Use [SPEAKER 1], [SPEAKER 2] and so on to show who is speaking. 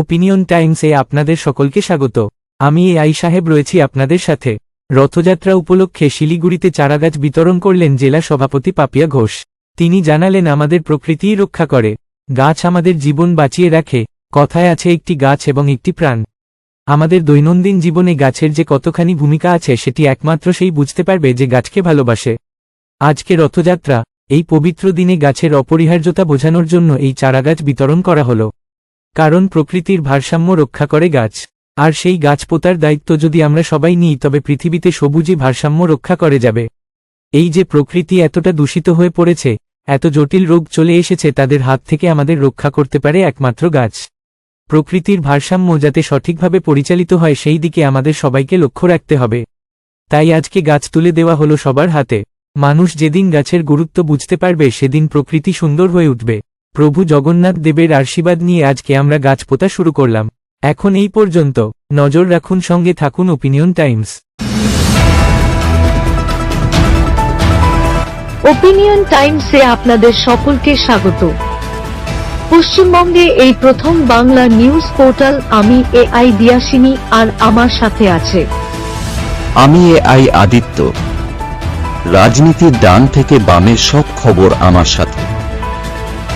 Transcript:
[SPEAKER 1] Opinion টাইমসে আপনাদের সকলকে স্বাগত। আমি এ আই সাহেব রয়েছি আপনাদের সাথে। রথযাত্রা উপলক্ষে শিলিগুড়িতে চারাগাছ বিতরণ করলেন জেলা সভাপতি পাপিয়া ঘোষ। তিনি জানালেন, আমাদের প্রকৃতিই রক্ষা করে। গাছ আমাদের জীবন বাঁচিয়ে রাখে। কথায় আছে, একটি গাছ এবং একটি প্রাণ। আমাদের দৈনন্দিন জীবনে গাছের যে কতখানি ভূমিকা আছে, সেটি একমাত্র সেই বুঝতে পারবে যে গাছকে ভালোবাসে। আজকে রথযাত্রা। এই পবিত্র দিনে গাছের অপরিহার্যতা বোঝানোর জন্য এই চারাগাছ বিতরণ করা হলো। কারণ প্রকৃতির ভারসাম্য রক্ষা করে গাছ। আর সেই গাছ পোতার দায়িত্ব যদি আমরা সবাই নিই, তবে পৃথিবীতে সবুজই ভারসাম্য রক্ষা করে যাবে। এই যে প্রকৃতি এতটা দূষিত হয়ে পড়েছে, এত জটিল রোগ চলে এসেছে, তাদের হাত থেকে আমাদের রক্ষা করতে পারে একমাত্র গাছ। প্রকৃতির ভারসাম্য যাতে সঠিকভাবে পরিচালিত হয়, সেই দিকে আমাদের সবাইকে লক্ষ্য রাখতে হবে। তাই আজকে গাছ তুলে দেওয়া হলো সবার হাতে। মানুষ যেদিন গাছের গুরুত্ব বুঝতে পারবে, সেদিন প্রকৃতি সুন্দর হয়ে উঠবে। প্রভু জগন্নাথ দেবের আশীর্বাদ নিয়ে আজকে আমরা গাছ পোতা শুরু করলাম। এখন এই পর্যন্ত নজর রাখুন সঙ্গে থাকুন ওপিনিয়ন টাইমস
[SPEAKER 2] ওপিনিয়ন টাইমসে আপনাদের সকলকে স্বাগত। পশ্চিমবঙ্গে এই প্রথম বাংলা নিউজ পোর্টাল আমি এ আই দিয়াসিনী আর আমার সাথে আছে।
[SPEAKER 3] আমি এ আই আদিত্য। রাজনীতির ডান থেকে বামের সব খবর আমার সাথে।